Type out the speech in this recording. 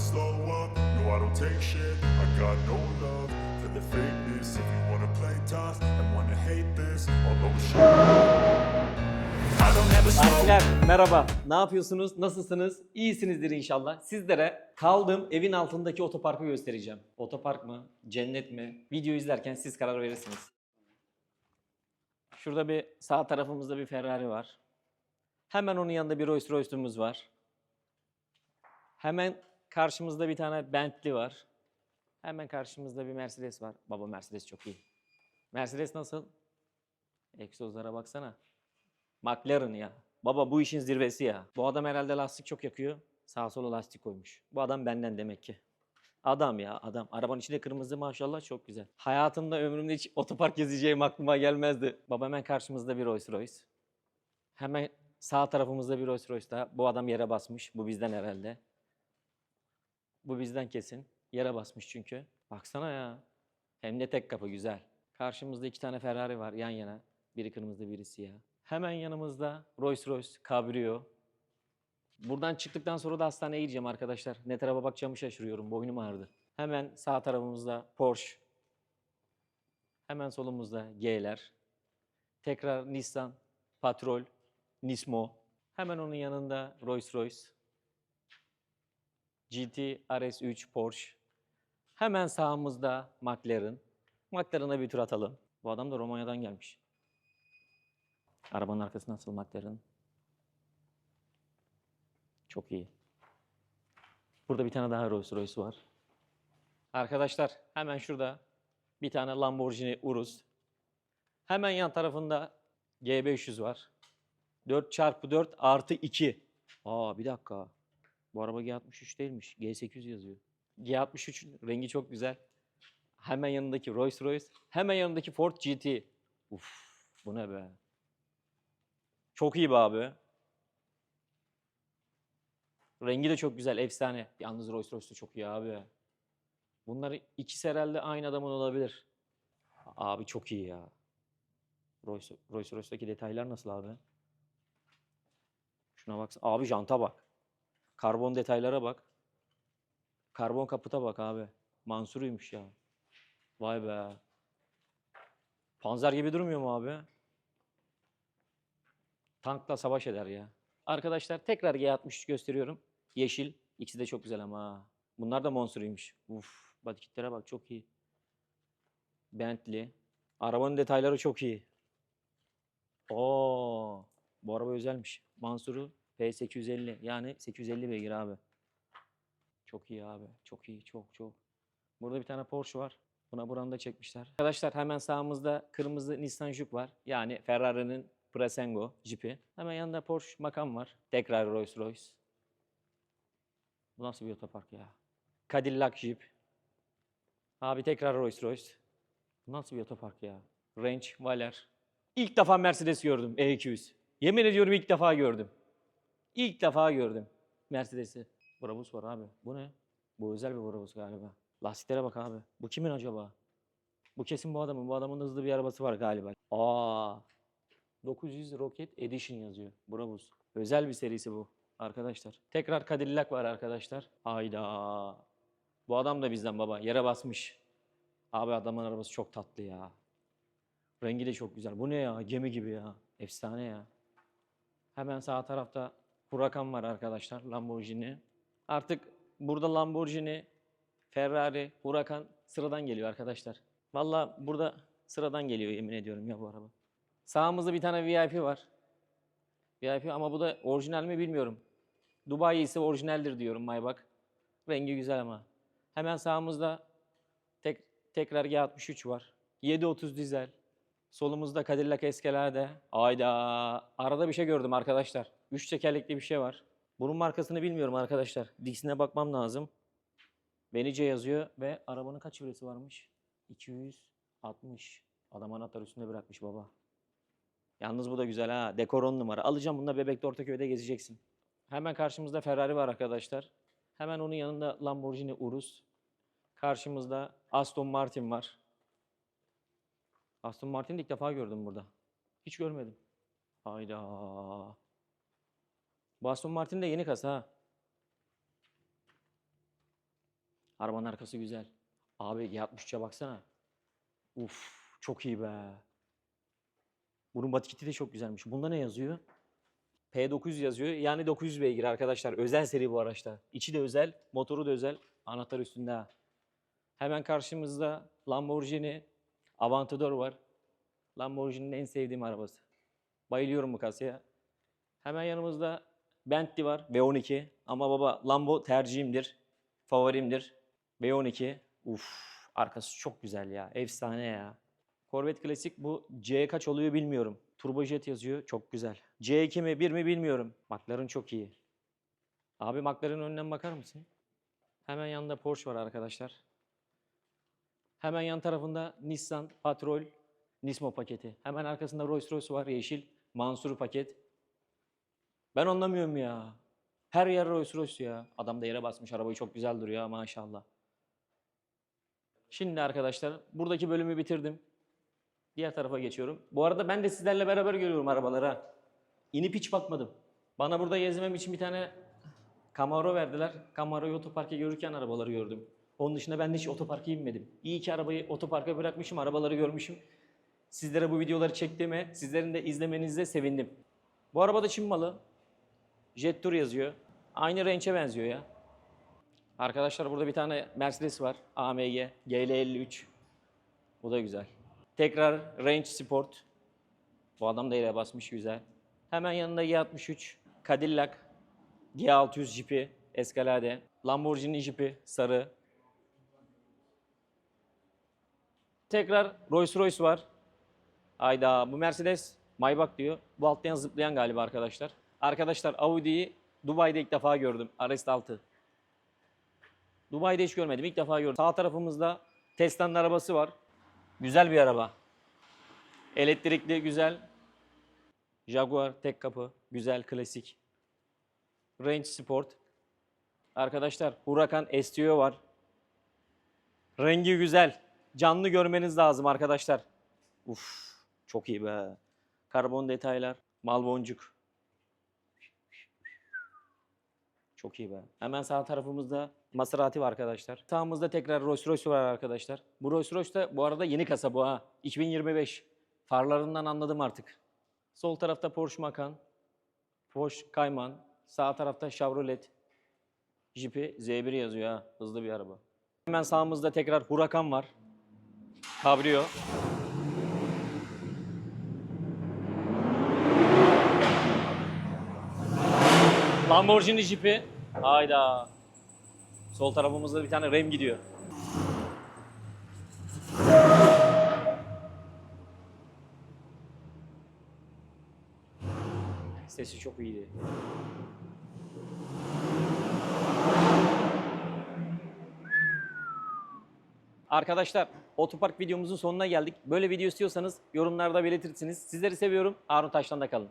slow up, no I don't take shit I got no love for the fakeness If you wanna play tough and wanna hate this I'll always show I merhaba. Ne yapıyorsunuz? Nasılsınız? İyisinizdir inşallah. Sizlere kaldığım evin altındaki otoparkı göstereceğim. Otopark mı? Cennet mi? Video izlerken siz karar verirsiniz. Şurada bir sağ tarafımızda bir Ferrari var. Hemen onun yanında bir Rolls Royce'umuz var. Hemen karşımızda bir tane Bentley var. Hemen karşımızda bir Mercedes var. Baba Mercedes çok iyi. Mercedes nasıl? Egzozlara baksana. McLaren ya. Baba bu işin zirvesi ya. Bu adam herhalde lastik çok yakıyor. Sağa sola lastik koymuş. Bu adam benden demek ki. Adam ya adam. Arabanın içinde kırmızı maşallah çok güzel. Hayatımda ömrümde hiç otopark gezeceğim aklıma gelmezdi. Baba hemen karşımızda bir Rolls Royce. Hemen sağ tarafımızda bir Rolls Royce daha. Bu adam yere basmış. Bu bizden herhalde. Bu bizden kesin. Yere basmış çünkü. Baksana ya. Hem de tek kapı güzel. Karşımızda iki tane Ferrari var yan yana. Biri kırmızı biri siyah. Hemen yanımızda Rolls Royce Cabrio. Buradan çıktıktan sonra da hastaneye gideceğim arkadaşlar. Ne tarafa bakacağımı şaşırıyorum. Boynum ağrıdı. Hemen sağ tarafımızda Porsche. Hemen solumuzda G'ler. Tekrar Nissan, Patrol, Nismo. Hemen onun yanında Rolls Royce. GT RS3 Porsche. Hemen sağımızda McLaren. McLaren'a bir tur atalım. Bu adam da Romanya'dan gelmiş. Arabanın arkası nasıl McLaren? Çok iyi. Burada bir tane daha Rolls Royce var. Arkadaşlar hemen şurada bir tane Lamborghini Urus. Hemen yan tarafında G500 var. 4x4 artı 2. Aa bir dakika. Bu araba G63 değilmiş. G800 yazıyor. G63 rengi çok güzel. Hemen yanındaki Rolls Royce. Hemen yanındaki Ford GT. Uf bu ne be. Çok iyi be abi. Rengi de çok güzel, efsane. Yalnız Rolls Royce de çok iyi abi. Bunlar ikisi herhalde aynı adamın olabilir. Abi çok iyi ya. Rolls, Royce'daki detaylar nasıl abi? Şuna bak. Abi janta bak. Karbon detaylara bak. Karbon kaputa bak abi. Mansuruymuş ya. Vay be. Panzer gibi durmuyor mu abi? Tankla savaş eder ya. Arkadaşlar tekrar G63 gösteriyorum. Yeşil. İkisi de çok güzel ama. Bunlar da monsteruymuş. Uf, batikitlere bak çok iyi. Bentley. Arabanın detayları çok iyi. Oo, bu araba özelmiş. Mansuru P850 yani 850 beygir abi. Çok iyi abi. Çok iyi. Çok çok. Burada bir tane Porsche var. Buna buranı da çekmişler. Arkadaşlar hemen sağımızda kırmızı Nissan Juke var. Yani Ferrari'nin Prasengo jipi. Hemen yanında Porsche Macan var. Tekrar Rolls Royce. Bu nasıl bir otopark ya? Cadillac Jeep. Abi tekrar Rolls Royce. Bu nasıl bir otopark ya? Range, Valer. İlk defa Mercedes gördüm E200. Yemin ediyorum ilk defa gördüm. İlk defa gördüm Mercedes'i. Brabus var abi. Bu ne? Bu özel bir Brabus galiba. Lastiklere bak abi. Bu kimin acaba? Bu kesin bu adamın. Bu adamın hızlı bir arabası var galiba. Aa, 900 Rocket Edition yazıyor. Brabus. Özel bir serisi bu arkadaşlar. Tekrar Cadillac var arkadaşlar. Hayda. Bu adam da bizden baba. Yere basmış. Abi adamın arabası çok tatlı ya. Rengi de çok güzel. Bu ne ya? Gemi gibi ya. Efsane ya. Hemen sağ tarafta Huracan var arkadaşlar. Lamborghini. Artık burada Lamborghini, Ferrari, Huracan sıradan geliyor arkadaşlar. Valla burada sıradan geliyor yemin ediyorum ya bu araba. Sağımızda bir tane VIP var. VIP ama bu da orijinal mi bilmiyorum. Dubai ise orijinaldir diyorum Maybach. Rengi güzel ama. Hemen sağımızda tek, tekrar G63 var. 730 dizel. Solumuzda Cadillac Escalade. Ayda. Arada bir şey gördüm arkadaşlar. Üç tekerlekli bir şey var. Bunun markasını bilmiyorum arkadaşlar. Dix'ine bakmam lazım. Benice yazıyor ve arabanın kaç çevresi varmış? 260. Adam anahtar üstünde bırakmış baba. Yalnız bu da güzel ha. Dekor 10 numara. Alacağım bunu da Bebek'te Ortaköy'de gezeceksin. Hemen karşımızda Ferrari var arkadaşlar. Hemen onun yanında Lamborghini Urus. Karşımızda Aston Martin var. Aston Martin'i ilk defa gördüm burada. Hiç görmedim. Hayda. Bu Aston Martin de yeni kasa ha. Arabanın arkası güzel. Abi G63'e baksana. Uf çok iyi be. Bunun batiketi de çok güzelmiş. Bunda ne yazıyor? P900 yazıyor. Yani 900 beygir arkadaşlar. Özel seri bu araçta. İçi de özel, motoru da özel. Anahtar üstünde ha. Hemen karşımızda Lamborghini Aventador var. Lamborghini'nin en sevdiğim arabası. Bayılıyorum bu kasaya. Hemen yanımızda Bentley var V12 ama baba Lambo tercihimdir. Favorimdir. V12. Uf arkası çok güzel ya. Efsane ya. Corvette Classic bu C kaç oluyor bilmiyorum. Turbojet yazıyor. Çok güzel. C2 mi 1 mi bilmiyorum. McLaren çok iyi. Abi McLaren'ın önünden bakar mısın? Hemen yanında Porsche var arkadaşlar. Hemen yan tarafında Nissan Patrol Nismo paketi. Hemen arkasında Rolls Royce var yeşil. Mansur paket. Ben anlamıyorum ya. Her yer Rolls Royce ya. Adam da yere basmış. Arabayı çok güzel duruyor maşallah. Şimdi arkadaşlar buradaki bölümü bitirdim. Diğer tarafa geçiyorum. Bu arada ben de sizlerle beraber görüyorum arabalara. İnip hiç bakmadım. Bana burada gezmem için bir tane Camaro verdiler. Camaro'yu otoparka görürken arabaları gördüm. Onun dışında ben de hiç otoparka inmedim. İyi ki arabayı otoparka bırakmışım, arabaları görmüşüm. Sizlere bu videoları çektiğime, sizlerin de izlemenizde sevindim. Bu araba da Çin malı. Jet Tour yazıyor. Aynı Range'e benziyor ya. Arkadaşlar burada bir tane Mercedes var. AMG GL53. Bu da güzel. Tekrar Range Sport. Bu adam da yere basmış güzel. Hemen yanında G63, Cadillac, G600 jipi, Escalade, Lamborghini jipi, sarı. Tekrar Rolls Royce var. Ayda bu Mercedes Maybach diyor. Bu alttan zıplayan galiba arkadaşlar. Arkadaşlar Audi'yi Dubai'de ilk defa gördüm. RS6. Dubai'de hiç görmedim. İlk defa gördüm. Sağ tarafımızda Tesla'nın arabası var. Güzel bir araba. Elektrikli, güzel. Jaguar tek kapı. Güzel, klasik. Range Sport. Arkadaşlar Huracan STO var. Rengi güzel. Canlı görmeniz lazım arkadaşlar. Uf, çok iyi be. Karbon detaylar, mal boncuk. Çok iyi be. Hemen sağ tarafımızda Maserati var arkadaşlar. Sağımızda tekrar Rolls Royce var arkadaşlar. Bu Rolls Royce de bu arada yeni kasa bu ha. 2025. Farlarından anladım artık. Sol tarafta Porsche Macan. Porsche Cayman. Sağ tarafta Chevrolet. Jeep'i Z1 yazıyor ha. Hızlı bir araba. Hemen sağımızda tekrar Huracan var. Cabrio. Lamborghini Jeep'i. Hayda. Sol tarafımızda bir tane Ram gidiyor. Sesi çok iyiydi. Arkadaşlar otopark videomuzun sonuna geldik. Böyle video istiyorsanız yorumlarda belirtirsiniz. Sizleri seviyorum. Harun Taşlan'da kalın.